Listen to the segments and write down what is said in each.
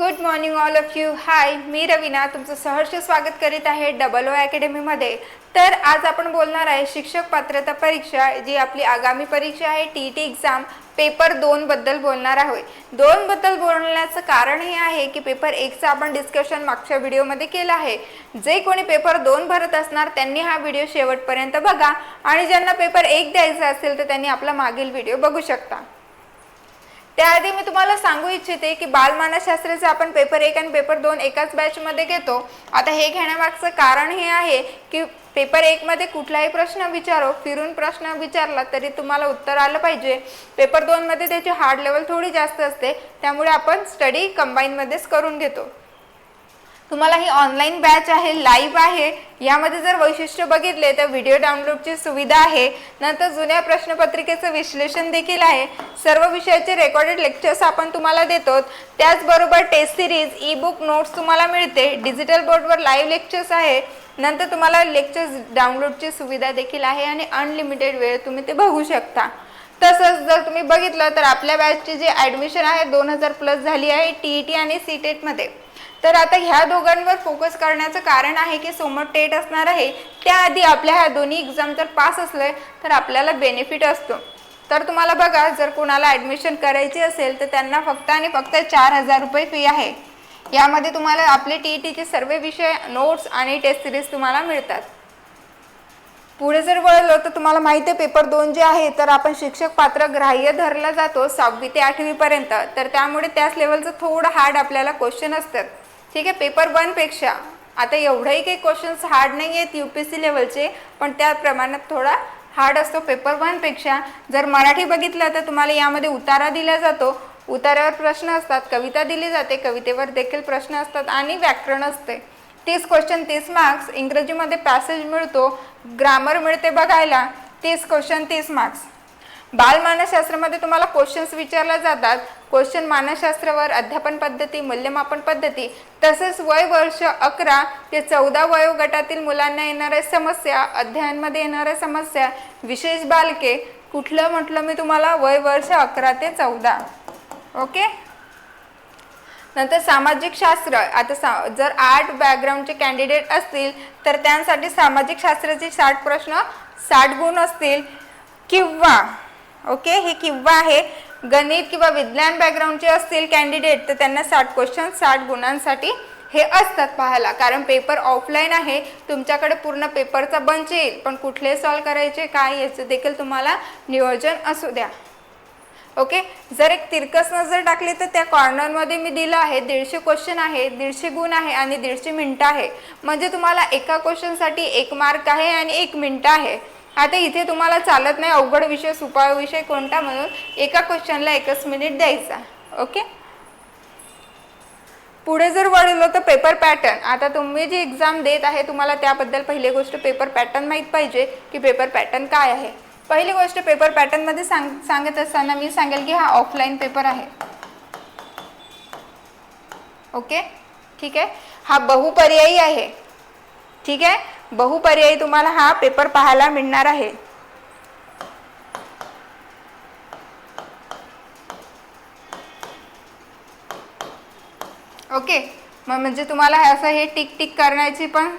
Good morning all of you hi मी रवीना. तुमचं सहर्ष स्वागत करीत आहे डबल ओ अकॅडमीमध्ये. तर आज आपण बोलणार आहे शिक्षक पात्रता परीक्षा जी आपली आगामी परीक्षा आहे टी टी एक्झाम पेपर दोनबद्दल बोलणार आहोत. दोनबद्दल बोलण्याचं कारण हे आहे की पेपर एकचं आपण डिस्कशन मागच्या व्हिडिओमध्ये केलं आहे. जे कोणी पेपर दोन भरत असणार त्यांनी हा व्हिडिओ शेवटपर्यंत बघा. आणि ज्यांना पेपर एक द्यायचा असेल तर त्यांनी आपला मागील व्हिडिओ बघू शकता. त्याआधी मी तुम्हाला सांगू इच्छिते की बालमानसशास्त्राचे आपण पेपर एक आणि पेपर दोन एकाच बॅचमध्ये घेतो. आता हे घेण्यामागचं कारण हे आहे की पेपर एकमध्ये कुठलाही प्रश्न विचारो फिरून प्रश्न विचारला तरी तुम्हाला उत्तर आलं पाहिजे. पेपर दोनमध्ये त्याची हार्ड लेवल थोडी जास्त असते त्यामुळे आपण स्टडी कंबाईनमध्येच करून घेतो. तुम्हाला ही ऑनलाईन बॅच आहे लाईव्ह आहे यामध्ये जर वैशिष्ट्य बघितले तर व्हिडिओ डाउनलोडची सुविधा आहे. नंतर जुन्या प्रश्नपत्रिकेचं विश्लेषण देखील आहे. सर्व विषयाचे रेकॉर्डेड लेक्चर्स आपण तुम्हाला देतो. त्याचबरोबर test series e book notes तुम्हाला मिळते. डिजिटल बोर्डवर लाईव्ह लेक्चर्स आहे. नंतर तुम्हाला लेक्चर्स डाउनलोडची सुविधा देखील आहे आणि अनलिमिटेड वेळ तुम्ही ते बघू शकता. तसंच जर तुम्ही बघितलं तर आपल्या बॅचची जी ॲडमिशन आहे दोन हजार प्लस झाली आहे टी ई टी आणि सी टेटमध्ये तर आता ह्या दोघांवर फोकस करण्याचं कारण आहे की समोर टेट असणार आहे. त्याआधी आपल्या ह्या दोन्ही एक्झाम जर पास असले तर आपल्याला बेनिफिट असतो. तर तुम्हाला बघा जर कोणाला ॲडमिशन करायची असेल तर त्यांना फक्त आणि फक्त चार हजार रुपये फी आहे. यामध्ये तुम्हाला आपले टी ई टीचे सर्व विषय नोट्स आणि टेस्ट सिरीज तुम्हाला मिळतात. पुढे जर वळलो तर तुम्हाला माहिती आहे पेपर दोन जे आहे तर आपण शिक्षक पात्र ग्राह्य धरला जातो सहावी ते आठवीपर्यंत. तर त्यामुळे त्याच लेवलचं थोडं हार्ड आपल्याला क्वेश्चन असतात. ठीक आहे पेपर वनपेक्षा आता एवढंही काही क्वेश्चन्स हार्ड नाही आहेत यू पी एस सी लेवलचे पण त्या प्रमाणात थोडा हार्ड असतो पेपर वनपेक्षा जर मराठी बघितलं तर तुम्हाला यामध्ये उतारा दिला जातो. उतारावर प्रश्न असतात कविता दिली जाते कवितेवर देखील प्रश्न असतात आणि व्याकरण असते. तीस क्वेश्चन तीस मार्क्स इंग्रजीमध्ये पॅसेज मिळतो ग्रामर मिळते बघायला तीस क्वेश्चन तीस मार्क्स बालमानसशास्त्रामध्ये तुम्हाला क्वेश्चन्स विचारले जातात. क्वेश्चन मानसशास्त्रावर अध्यापन पद्धती मूल्यमापन पद्धती तसेच वय वर्ष अकरा ते चौदा वयोगटातील मुलांना येणाऱ्या समस्या अध्ययनमध्ये येणाऱ्या समस्या विशेष बालके कुठलं म्हटलं मी तुम्हाला? वय वर्ष अकरा ते चौदा. ओके नंतर सामाजिक शास्त्र. आता सा जर आर्ट बॅकग्राऊंडचे कॅन्डिडेट असतील तर त्यांसाठी सामाजिक शास्त्राचे साठ प्रश्न साठ गुण असतील. किंवा ओके? हे किंवा आहे गणित किंवा विज्ञान बॅकग्राऊंडचे असतील कॅन्डिडेट तर त्यांना साठ क्वेश्चन साठ गुणांसाठी हे असतात पाहायला. कारण पेपर ऑफलाईन आहे तुमच्याकडे पूर्ण पेपरचा बंच येईल. पण कुठले सॉल्व करायचे काय याचं देखील तुम्हाला नियोजन असू द्या. ओके? जर एक तिरकस नजर टाकली तर त्या कॉर्नरमध्ये मी दिलं आहे दीडशे क्वेश्चन आहे दीडशे गुण आहे आणि दीडशे मिनटं आहे. म्हणजे तुम्हाला एका क्वेश्चनसाठी एक मार्क आहे आणि एक मिनटं आहे. आता इथे तुम्हाला चालत नाही अवघड विषय सुपाळ विषय कोणता म्हणून एका क्वेश्चनला एकच मिनिट द्यायचा. ओके पुढे जर वळलो तर पेपर पॅटर्न आता तुम्ही जी एक्झाम देत आहे तुम्हाला त्याबद्दल पहिली गोष्ट पेपर पॅटर्न माहीत पाहिजे की पेपर पॅटर्न काय आहे. पहिली गोष्ट पेपर पॅटर्नमध्ये सांग सांगत असताना मी सांगेल की हा ऑफलाईन पेपर आहे. ओके ठीक आहे? हा बहुपर्यायी आहे. ठीक आहे? बहुपर्यायी तुम्हाला हा पेपर पाहायला मिळणार आहे. ओके मग म्हणजे तुम्हाला असं हे टिक टिक करण्याची पण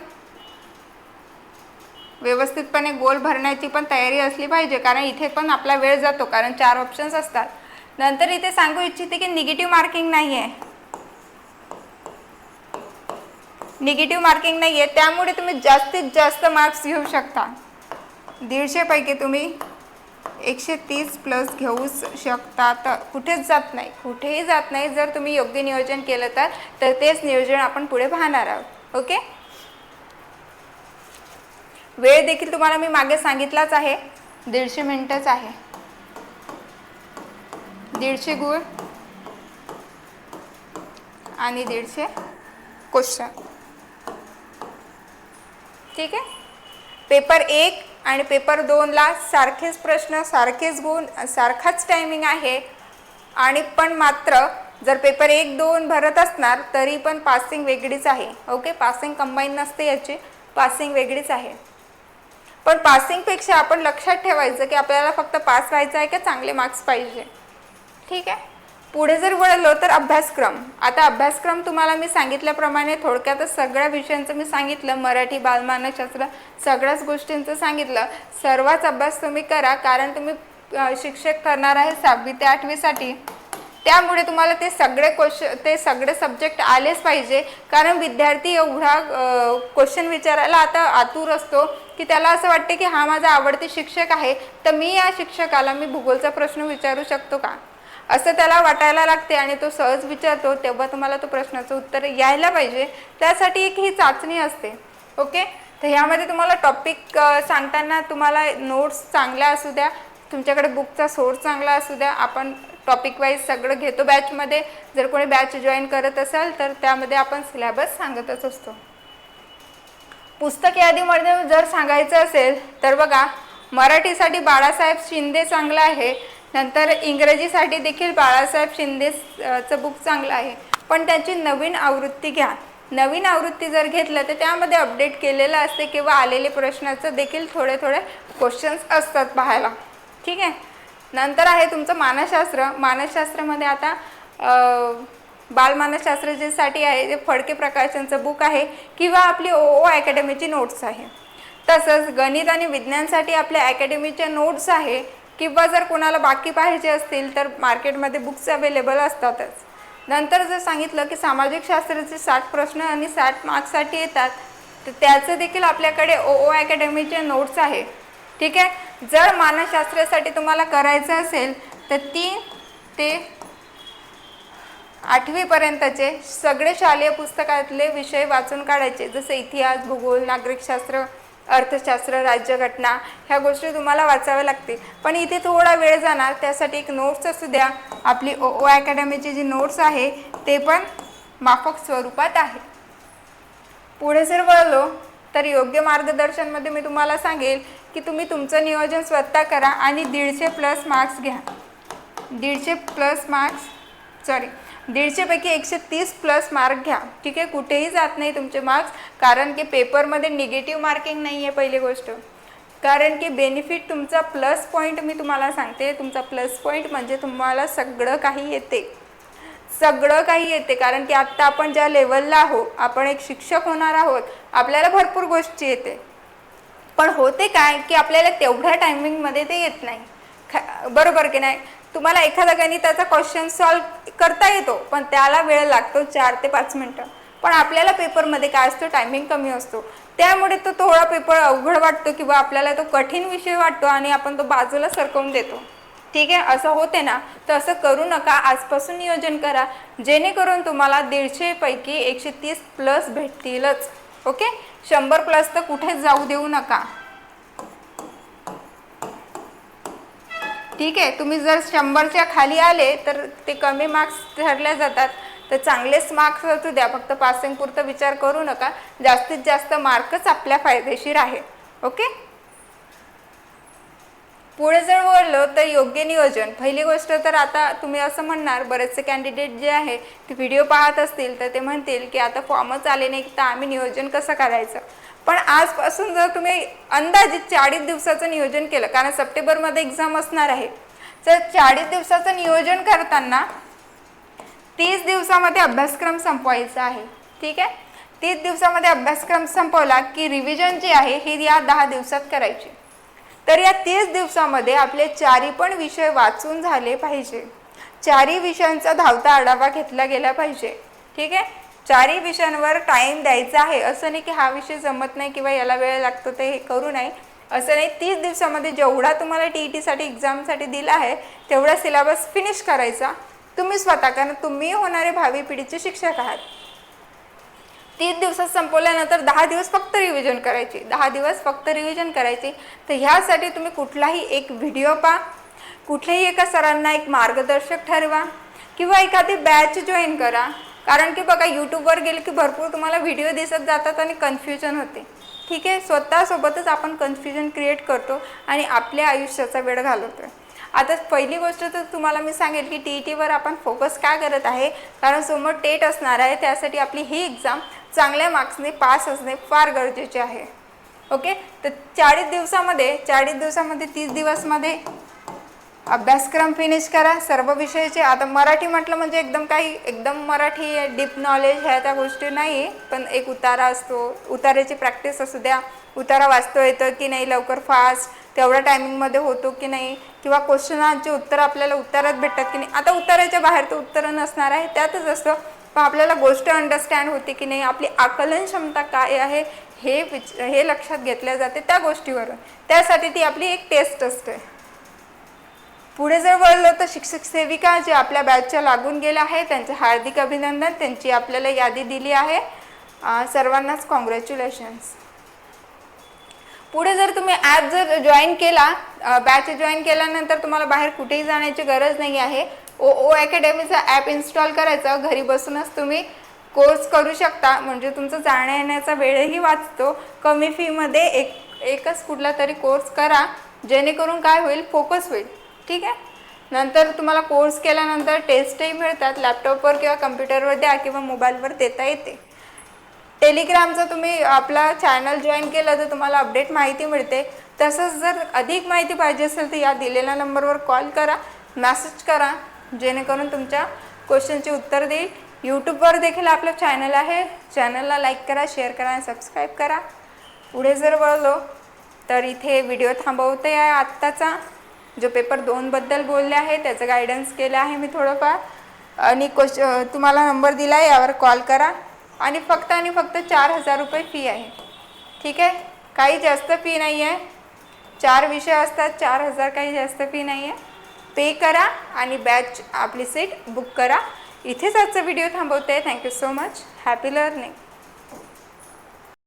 व्यवस्थितपणे गोल भरण्याची पण तयारी असली पाहिजे कारण इथे पण आपला वेळ जातो कारण चार ऑप्शन्स असतात. नंतर इथे सांगू इच्छिते की निगेटिव्ह मार्किंग नाही आहे निगेटिव्ह मार्किंग नाही आहे त्यामुळे तुम्ही जास्तीत जास्त मार्क्स घेऊ शकता. दीडशेपैकी तुम्ही एकशे तीस प्लस घेऊ शकता. तर कुठेच जात नाही. कुठेही जात नाही जर तुम्ही योग्य नियोजन केलं तर तर तेच नियोजन आपण पुढे पाहणार आहोत. ओके? वेळ देखील तुम्हाला मी मागे सांगितलाच आहे. दीडशे मिनटंच आहे. दीडशे गुण आणि दीडशे क्वेश्चन. ठीक आहे? पेपर एक आणि पेपर दोनला सारखेच प्रश्न सारखेच गुण सारखाच टायमिंग आहे. आणि पण मात्र जर पेपर एक दोन भरत असणार तरी पण पासिंग वेगळीच आहे. ओके पासिंग कंबाईन नसते याची. पासिंग वेगळीच आहे. पण पासिंगपेक्षा आपण लक्षात ठेवायचं की आपल्याला फक्त पास व्हायचं आहे का चांगले मार्क्स पाहिजे. ठीक आहे? पुढे जर वळलो तर अभ्यासक्रम. आता अभ्यासक्रम तुम्हाला मी सांगितल्याप्रमाणे थोडक्यातच सगळ्या विषयांचं मी सांगितलं मराठी बालमानसशास्त्र सगळ्याच गोष्टींचं सांगितलं. सर्वच अभ्यास तुम्ही करा कारण तुम्ही शिक्षक ठरणार आहे सहावी ते आठवीसाठी. त्यामुळे तुम्हाला ते सगळे क्वेश्चन ते सगळे सब्जेक्ट आलेच पाहिजे. कारण विद्यार्थी एवढा क्वेश्चन विचारायला आता आतुर असतो की त्याला असं वाटते की हा माझा आवडते शिक्षक आहे तर मी या शिक्षकाला मी भूगोलचा प्रश्न विचारू शकतो का? असं त्याला वाटायला लागते आणि तो सहज विचारतो तेव्हा तुम्हाला तो प्रश्नाचं उत्तर यायला पाहिजे. त्यासाठी एक ही चाचणी असते ओके? तर ह्यामध्ये तुम्हाला टॉपिक सांगताना तुम्हाला नोट्स चांगल्या असू द्या तुमच्याकडे बुकचा सोर्स चांगला असू द्या आपण टॉपिक वाईज सगळं घेतो बॅचमध्ये जर कोणी बॅच जॉईन करत असाल तर त्यामध्ये आपण सिलेबस सांगतच असतो. पुस्तक यादीमध्ये जर सांगायचं असेल तर बघा मराठीसाठी बाळासाहेब शिंदे चांगलं आहे. नंतर इंग्रजीसाठी देखील बाळासाहेब शिंदेचं बुक चांगलं आहे. पण त्याची नवीन आवृत्ती घ्या. नवीन आवृत्ती जर घेतलं तर त्यामध्ये अपडेट केलेलं असते किंवा आलेले प्रश्नाचं देखील थोडे थोडे क्वेश्चन्स असतात पाहायला. ठीक आहे? नंतर आहे तुमचं मानसशास्त्र. मानसशास्त्रामध्ये आता बालमानसशास्त्र जे साठी आहे ते फडके प्रकाशनचं बुक आहे किंवा आपली ओ ओ अकॅडमीची नोट्स आहे. तसंच गणित आणि विज्ञानसाठी आपल्या अकॅडमीच्या नोट्स आहे. किंवा जर कोणाला बाकी पाहिजे असतील तर मार्केटमध्ये बुक्स अवेलेबल असतातच. नंतर जर सांगितलं की सामाजिक शास्त्राचे साठ प्रश्न आणि साठ मार्क्ससाठी येतात तर त्याचं देखील आपल्याकडे ओ ओ अकॅडमीचे नोट्स आहे. ठीक आहे? जर मानसशास्त्रासाठी तुम्हाला करायचं असेल तर तीन ते आठवीपर्यंतचे सगळे शालेय पुस्तकातले विषय वाचून काढायचे जसे इतिहास भूगोल नागरिकशास्त्र अर्थशास्त्र राज्यघटना ह्या गोष्टी तुम्हाला वाचाव्या लागतील. पण इथे थोडा वेळ जाणार त्यासाठी एक नोट्स असू द्या. आपली ओ ओ अकॅडमीची जी नोट्स आहे ते पण माफक स्वरूपात आहे. पुढे जर वळलो तर योग्य मार्गदर्शनमध्ये मी तुम्हाला सांगेल की तुम्ही तुमचं नियोजन स्वतः करा आणि दीडशे प्लस मार्क्स घ्या. दीडशे प्लस मार्क्स सॉरी दीडशेपैकी एकशे तीस प्लस मार्क घ्या. ठीक आहे? कुठेही जात नाही तुमचे मार्क्स कारण की पेपरमध्ये निगेटिव्ह मार्किंग नाही आहे पहिली गोष्ट. कारण की बेनिफिट तुमचा प्लस पॉईंट मी तुम्हाला सांगते. तुमचा प्लस पॉईंट म्हणजे तुम्हाला सगळं काही येते. सगळं काही येते. कारण की आत्ता आपण ज्या लेवलला आहो आपण एक शिक्षक होणार आहोत आपल्याला भरपूर गोष्टी येते. पण होते काय? की आपल्याला तेवढ्या टायमिंगमध्ये ते येत नाही. ख बरोबर की नाही? तुम्हाला एखादा गणिताचा क्वेश्चन सॉल्व करता येतो पण त्याला वेळ लागतो चार ते पाच मिनटं. पण आपल्याला पेपरमध्ये काय असतो टायमिंग कमी असतो. त्यामुळे तो थोडा पेपर अवघड वाटतो किंवा आपल्याला तो कठीण विषय वाटतो आणि आपण तो बाजूला सरकवून देतो. ठीक आहे? असं होते ना तर असं करू नका. आजपासून नियोजन करा. जेणेकरून तुम्हाला दीडशेपैकी एकशे तीस प्लस भेटतीलच. ओके? शंभर प्लस तर कुठेच जाऊ देऊ नका. ठीक आहे तुम्ही जर शंभरच्या खाली आले तर ते कमी मार्क्स ठरल्या जातात. तर चांगलेच मार्क्स असू द्या फक्त पासिंग पुरतं विचार करू नका. जास्तीत जास्त मार्कच आपल्या फायदेशीर आहे ओके? पुढे जर वळलं तर योग्य नियोजन. पहिली गोष्ट तर आता तुम्ही असं म्हणणार बरेचसे कॅन्डिडेट जे आहे ते व्हिडिओ पाहत असतील तर ते म्हणतील की आता फॉर्मच आले नाही तर आम्ही नियोजन कसं करायचं? पण आजपासून जर तुम्ही अंदाजित चाळीस दिवसाचं नियोजन केलं कारण सप्टेंबरमध्ये एक्झाम असणार आहे तर चाळीस दिवसाचं नियोजन करताना तीस दिवसामध्ये अभ्यासक्रम संपवायचा आहे. ठीक आहे? तीस दिवसामध्ये अभ्यासक्रम संपवला की रिव्हिजन जे आहे हे या दहा दिवसात करायची. तर या तीस दिवसामध्ये आपले चारी पण विषय वाचून झाले पाहिजे. चारही विषयांचा धावता आढावा घेतला गेला पाहिजे. ठीक आहे? चारही विषयांवर टाईम द्यायचा आहे. असं नाही की हा विषय जमत नाही किंवा याला वेळ लागतो ते हे करू नये. असं नाही तीस दिवसामध्ये जेवढा तुम्हाला टी ई टीसाठी एक्झामसाठी दिला आहे तेवढा सिलेबस फिनिश करायचा. तुम्ही स्वतः कारण तुम्ही होणारे भावी पिढीचे शिक्षक आहात. तीस दिवसात संपवल्यानंतर दहा दिवस फक्त रिव्हिजन करायचे. दहा दिवस फक्त रिव्हिजन करायचे. तर ह्यासाठी तुम्ही कुठलाही एक व्हिडिओ पहा. कुठल्याही एका सरांना एक मार्गदर्शक ठरवा. किंवा एखादी बॅच जॉईन करा. कारण की बघा यूट्यूबवर गेले की भरपूर तुम्हाला व्हिडिओ दिसत जातात आणि कन्फ्युजन होते. ठीक आहे? स्वतःसोबतच आपण कन्फ्युजन क्रिएट करतो आणि आपल्या आयुष्याचा वेळ घालवतो आता पहिली गोष्ट तर तुम्हाला मी सांगेल की टी ई टीवर आपण फोकस का करत आहे? कारण समोर टेट असणार आहे त्यासाठी आपली ही एक्झाम चांगल्या मार्क्सने पास असणे फार गरजेचे आहे. ओके तर चाळीस दिवसामध्ये चाळीस दिवसामध्ये तीस दिवसमध्ये अभ्यासक्रम फिनिश करा. सर्व विषयाचे आता मराठी म्हटलं म्हणजे एकदम काही एकदम मराठी डीप नॉलेज ह्या त्या गोष्टी नाही पण एक उतारा असतो. उताऱ्याची प्रॅक्टिस असू द्या. उतारा वाचतो येतं की नाही लवकर फास्ट तेवढ्या टायमिंगमध्ये होतो की नाही? किंवा क्वेश्चनांचे उत्तर आपल्याला उत्तरात भेटतात की नाही? आता उत्तराच्या बाहेर तर उत्तरं नसणार आहे. त्यातच असतं पण आपल्याला गोष्ट अंडरस्टँड होते की नाही? आपली आकलन क्षमता काय आहे? हे विच हे लक्षात घेतल्या जाते त्या गोष्टीवरून. त्यासाठी ती आपली एक टेस्ट असते. पुढे जर वळलं तर शिक्षक सेविका जे आपल्या बॅचच्या लागून गेल्या आहे त्यांचे हार्दिक अभिनंदन त्यांची आपल्याला यादी दिली आहे. सर्वांनाच कॉंग्रॅच्युलेशन्स पुढे जर तुम्ही ॲप जर जॉईन केला बॅच जॉईन केल्यानंतर तुम्हाला बाहेर कुठेही जाण्याची गरज नाही आहे. ओ ओ अकॅडमीचा ॲप इन्स्टॉल करायचा घरी बसूनच तुम्ही कोर्स करू शकता. म्हणजे तुमचं जाण्या येण्याचा वेळही वाचतो. कमी फीमध्ये एक एकच कुठला तरी कोर्स करा. जेणेकरून काय होईल फोकस होईल. ठीक आहे? नंतर तुम्हाला कोर्स केल्यानंतर टेस्टही मिळतात. लॅपटॉपवर किंवा कम्प्युटरवर द्या किंवा मोबाईलवर देता येते. टेलिग्रामचं तुम्ही आपला चॅनल जॉईन केलं तर तुम्हाला अपडेट माहिती मिळते. तसंच जर अधिक माहिती पाहिजे असेल तर या दिलेल्या नंबरवर कॉल करा. मॅसेज करा. जेणेकरून तुमच्या क्वेश्चनचे उत्तर देईल. यूट्यूबवर देखील आपलं चॅनल आहे. चॅनलला लाईक करा शेअर करा आणि सबस्क्राईब करा. पुढे जर वळलो तर इथे व्हिडिओ थांबवते आहे आत्ताचा. जो पेपर दोनबद्दल बोलले आहे त्याचं गायडन्स केलं आहे मी थोडंफार. आणि क्वेश्च तुम्हाला नंबर दिला आहे यावर कॉल करा. आणि फक्त आणि फक्त चार हजार रुपये फी आहे. ठीक आहे? काही जास्त फी नाही आहे चार विषय असतात चार हजार काही जास्त फी नाही आहे पे करा आणि बॅच आपली सीट बुक करा. इथेच आजचा व्हिडिओ थांबवते. Thank you so much happy learning